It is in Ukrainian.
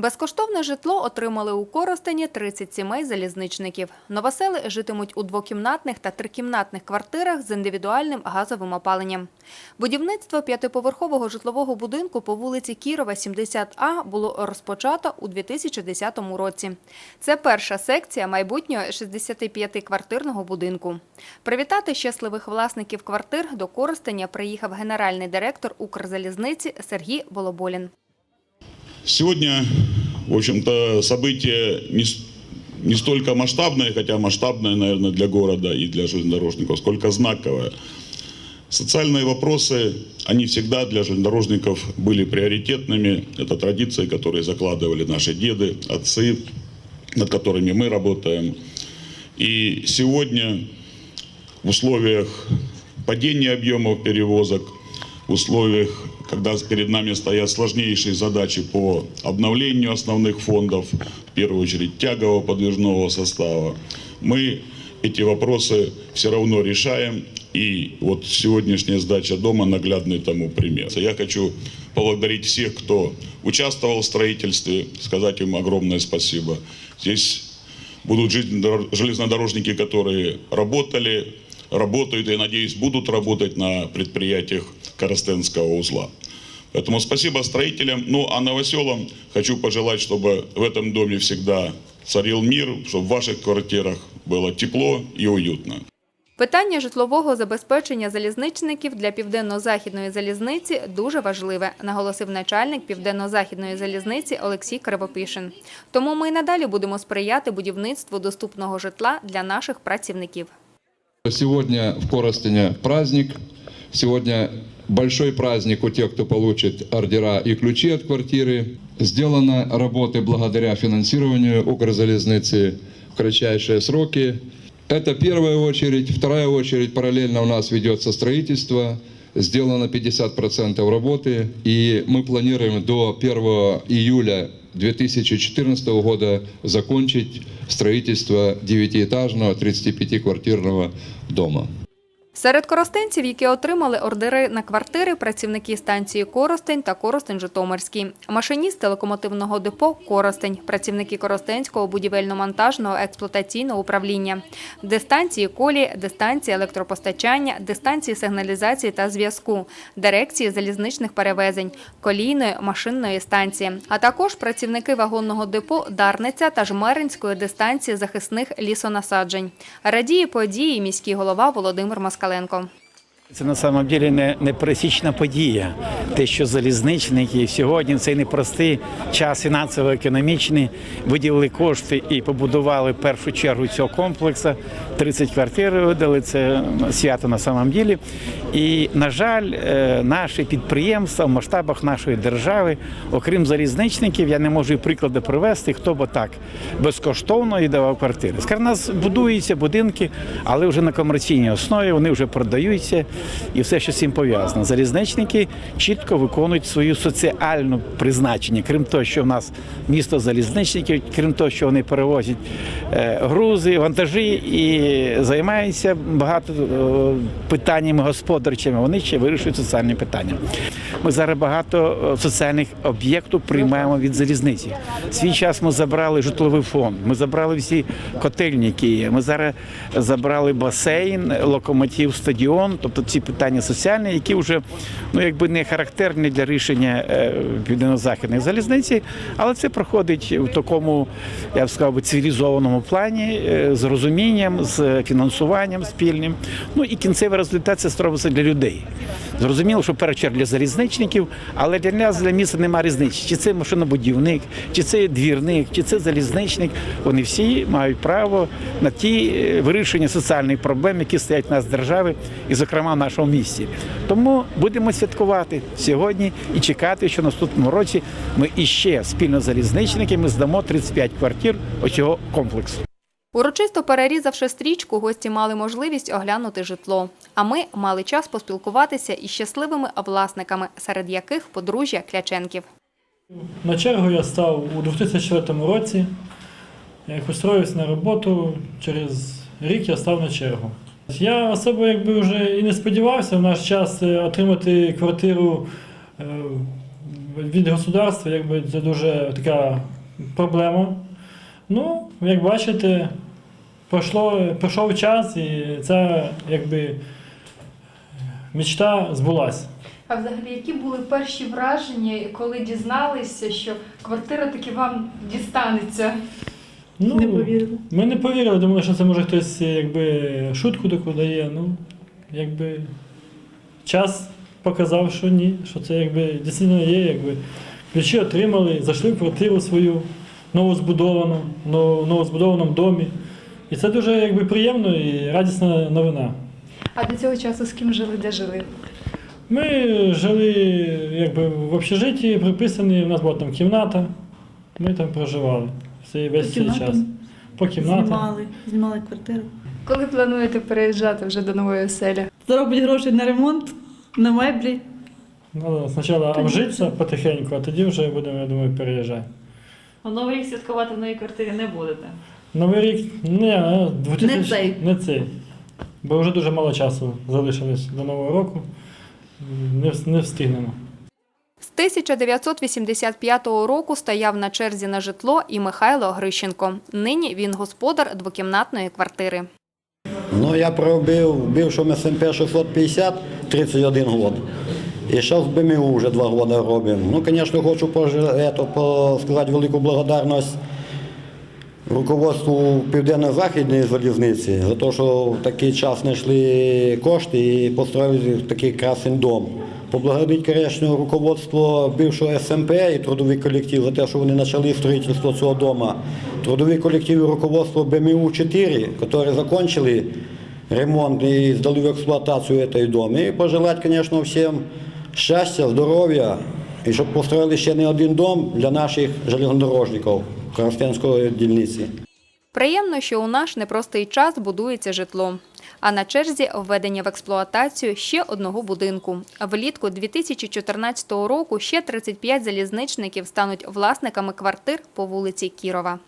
Безкоштовне житло отримали у Коростені 30 сімей залізничників. Новосели житимуть у двокімнатних та трикімнатних квартирах з індивідуальним газовим опаленням. Будівництво п'ятиповерхового житлового будинку по вулиці Кірова, 70А було розпочато у 2010 році. Це перша секція майбутнього 65-квартирного будинку. Привітати щасливих власників квартир до Коростеня приїхав генеральний директор Укрзалізниці Сергій Волоболін. Сегодня, в общем-то, событие не, не столько масштабное, хотя масштабное, наверное, для города и для железнодорожников, сколько знаковое. Социальные вопросы, они всегда для железнодорожников были приоритетными. Это традиции, которые закладывали наши деды, отцы, над которыми мы работаем. И сегодня в условиях падения объемов перевозок, условиях, когда перед нами стоят сложнейшие задачи по обновлению основных фондов, в первую очередь тягового подвижного состава, мы эти вопросы все равно решаем. И вот сегодняшняя сдача дома наглядный тому пример. Я хочу поблагодарить всех, кто участвовал в строительстве, сказать им огромное спасибо. Здесь будут железнодор- железнодорожники, которые работали, работают и, надеюсь, будут работать на предприятиях Коростенского узла. Поэтому спасибо строителям. Ну, а новоселам хочу пожелать, чтобы в этом доме всегда царил мир, чтобы в ваших квартирах было тепло и уютно. Питання житлового забезпечення залізничників для південно-західної залізниці дуже важливе, наголосив начальник південно-західної залізниці Олексій Кривопишин. Тому ми й надалі будемо сприяти будівництву доступного житла для наших працівників. Сегодня в Коростене праздник. Сегодня большой праздник у тех, кто получит ордера и ключи от квартиры. Сделаны работы благодаря финансированию Укрзалезницы в кратчайшие сроки. Это первая очередь. Вторая очередь параллельно у нас ведется строительство. Сделано 50% работы. И мы планируем до 1 июля 2014 года закончить строительство девятиэтажного 35-квартирного дома. Серед коростенців, які отримали ордери на квартири, працівники станції Коростень та Коростень-Житомирський, машиністи локомотивного депо Коростень, працівники Коростенського будівельно-монтажного експлуатаційного управління, дистанції колії, дистанції електропостачання, дистанції сигналізації та зв'язку, дирекції залізничних перевезень, колійної машинної станції, а також працівники вагонного депо Дарниця та Жмеринської дистанції захисних лісонасаджень. Радіє події міський голова Володимир Москаленко. Це на самом деле не, не пересічна подія. Те, що залізничники сьогодні цей непростий час фінансово-економічний виділили кошти і побудували першу чергу цього комплексу. 30 квартир видали. Це свято на самом деле. І, на жаль, е, наші підприємства в масштабах нашої держави, окрім залізничників, я не можу і приклади привести, хто б так безкоштовно віддавав квартири. Скажімо, у нас будуються будинки, але вже на комерційній основі вони вже продаються і все, що з цим пов'язано. Залізничники чітко виконують свою соціальну призначення, крім того, що в нас місто залізничників, крім того, що вони перевозять е, грузи, вантажі і займаються багато е, питаннями господарчими. Вони ще вирішують соціальні питання. Ми зараз багато е, соціальних об'єктів приймаємо від залізниці. Свій час ми забрали житловий фонд, ми забрали всі є. Ми зараз забрали басейн, локомотив, стадіон, тобто ці питання соціальні, які вже ну якби не характерні для рішення е, південно-західної залізниці, але це проходить в такому, я б сказав, цивілізованому плані е, з розумінням, з фінансуванням спільним. Ну і кінцевий результат це робиться для людей. Зрозуміло, що чергу для залізничників, але для нас для міста немає різниці. Чи це машинобудівник, чи це двірник, чи це залізничник. Вони всі мають право на ті е, вирішення соціальних проблем, які стоять в нас в державі, і, зокрема, в нашому місті. Тому будемо святкувати сьогодні і чекати, що наступному році ми іще спільно з залізничниками здамо 35 квартир оцього комплексу. Урочисто перерізавши стрічку, гості мали можливість оглянути житло. А ми мали час поспілкуватися із щасливими власниками, серед яких подружжя Кляченків. На чергу я став у 2004 році. Як устроївся на роботу, через рік я став на чергу. Я особо якби вже і не сподівався в наш час е, отримати квартиру е, від государства якби, це дуже така проблема. Ну, як бачите, пройшло, пройшов час і ця якби, мечта збулась. А взагалі, які були перші враження, коли дізналися, що квартира таки вам дістанеться? Ну, Не повірили. Ми не повірили, думали, що це може хтось якби, шутку таку дає. Ну, якби, час показав, що ні, що це якби, дійсно є. Якби. Ключі отримали, зайшли в квартиру свою новозбудовану, в новозбудованому домі. І це дуже якби, приємно і радісна новина. А до цього часу з ким жили, де жили? Ми жили якби, в общежитті, приписані, у нас була там кімната, ми там проживали цей весь цей час. По кімнатам. Знімали, знімали квартиру. Коли плануєте переїжджати вже до нової оселі? Заробить гроші на ремонт, на меблі. Надо спочатку обжитися потихеньку, а тоді вже будемо, я думаю, переїжджати. А Новий рік святкувати в новій квартирі не будете. Новий рік не, 2000, Не цей. не цей. Бо вже дуже мало часу залишилось до Нового року. Не, не встигнемо. З 1985 року стояв на черзі на житло і Михайло Грищенко. Нині він господар двокімнатної квартири. Ну, я пробив в бившому СМП 650 31 год. І зараз в БМУ вже два роки робимо. Ну, звісно, хочу по- сказати велику благодарність руководству Південно-Західної залізниці за те, що в такий час знайшли кошти і построїли такий красний дом. Поблагодарити, звісно, руководство бившого СМП і трудовий колектив за те, що вони почали будівництво цього дому. Трудовий колектив і руководство БМУ-4, які закончили ремонт і здали в експлуатацію цей дом. І пожелати, звісно, всім щастя, здоров'я і щоб построїли ще не один дом для наших железнодорожників Коростенської дільниці. Приємно, що у наш непростий час будується житло. А на черзі введення в експлуатацію ще одного будинку. Влітку 2014 року ще 35 залізничників стануть власниками квартир по вулиці Кірова.